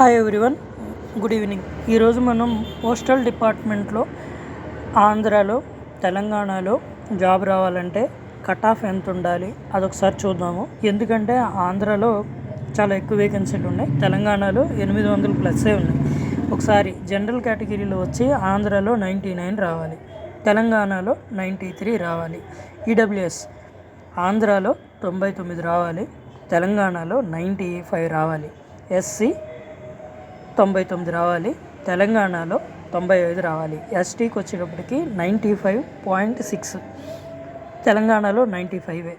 Hi everyone good evening ఈరోజు మనం postal డిపార్ట్మెంట్లో ఆంధ్రాలో తెలంగాణలో జాబ్ రావాలంటే కట్ ఆఫ్ ఎంత ఉండాలి అదొకసారి చూద్దాము. ఎందుకంటే ఆంధ్రాలో చాలా ఎక్కువ వేకెన్సీలు ఉన్నాయి. తెలంగాణలో ఎనిమిది వందల ప్లస్సే ఉన్నాయి. ఒకసారి జనరల్ కేటగిరీలో వచ్చి ఆంధ్రాలో నైంటీ నైన్ రావాలి. తెలంగాణలో నైంటీ త్రీ రావాలి ఈడబ్ల్యూఎస్ ఆంధ్రాలో తొంభై తొమ్మిది రావాలి. తెలంగాణలో నైంటీ ఫైవ్ రావాలి ఎస్సీ తొంభై తొమ్మిది రావాలి. తెలంగాణలో తొంభై ఐదు రావాలి. ఎస్టీకి వచ్చేటప్పటికి నైంటీ ఫైవ్ పాయింట్ సిక్స్. తెలంగాణలో ninety five.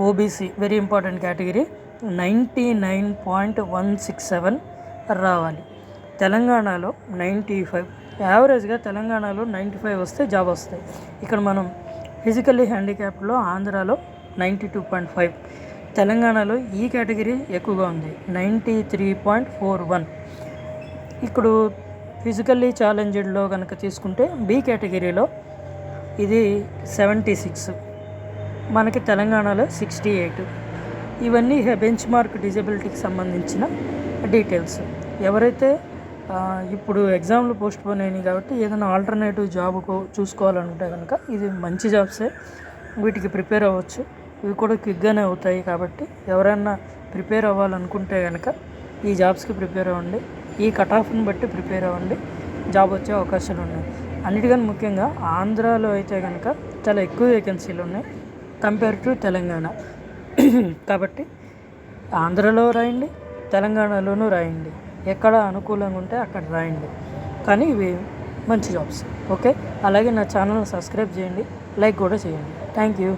OBC very important category ninety nine point one six seven రావాలి. తెలంగాణలో నైంటీ ఫైవ్. యావరేజ్గా తెలంగాణలో నైంటీ ఫైవ్ వస్తే జాబ్ వస్తాయి. ఇక్కడ మనం ఫిజికల్లీ హ్యాండిక్యాప్లో ఆంధ్రాలో నైంటీ టూ పాయింట్ ఫైవ్. తెలంగాణలో ఈ కేటగిరీ ఎక్కువగా ఉంది. Ninety three point four one. ఇప్పుడు ఫిజికల్లీ ఛాలెంజ్డ్లో కనుక తీసుకుంటే బి కేటగిరీలో ఇది సెవెంటీ సిక్స్ మనకి తెలంగాణలో సిక్స్టీ ఎయిట్ ఇవన్నీ బెంచ్ మార్క్ డిజబిలిటీకి సంబంధించిన డీటెయిల్స్ ఎవరైతే ఇప్పుడు ఎగ్జామ్లు పోస్ట్ పోన్ అయినాయి కాబట్టి ఏదైనా ఆల్టర్నేటివ్ జాబ్ చూసుకోవాలనుకుంటే కనుక ఇది మంచి జాబ్సే వీటికి ప్రిపేర్ అవ్వచ్చు. ఇవి కూడా క్విక్గానే అవుతాయి కాబట్టి ఎవరైనా ప్రిపేర్ అవ్వాలనుకుంటే కనుక ఈ జాబ్స్కి ప్రిపేర్ అవ్వండి. ఈ కట్ ఆఫ్ని బట్టి ప్రిపేర్ అవ్వండి. జాబ్ వచ్చే అవకాశాలు ఉన్నాయి. అన్నిటికన్నా ముఖ్యంగా ఆంధ్రాలో అయితే కనుక చాలా ఎక్కువ వేకెన్సీలు ఉన్నాయి కంపేర్ టు తెలంగాణ. కాబట్టి ఆంధ్రలో రాయండి తెలంగాణలోనూ రాయండి. ఎక్కడ అనుకూలంగా ఉంటే అక్కడ రాయండి. కానీ ఇవి మంచి జాబ్స్. ఓకే? అలాగే నా ఛానల్ సబ్స్క్రైబ్ చేయండి లైక్ కూడా చేయండి. Thank you.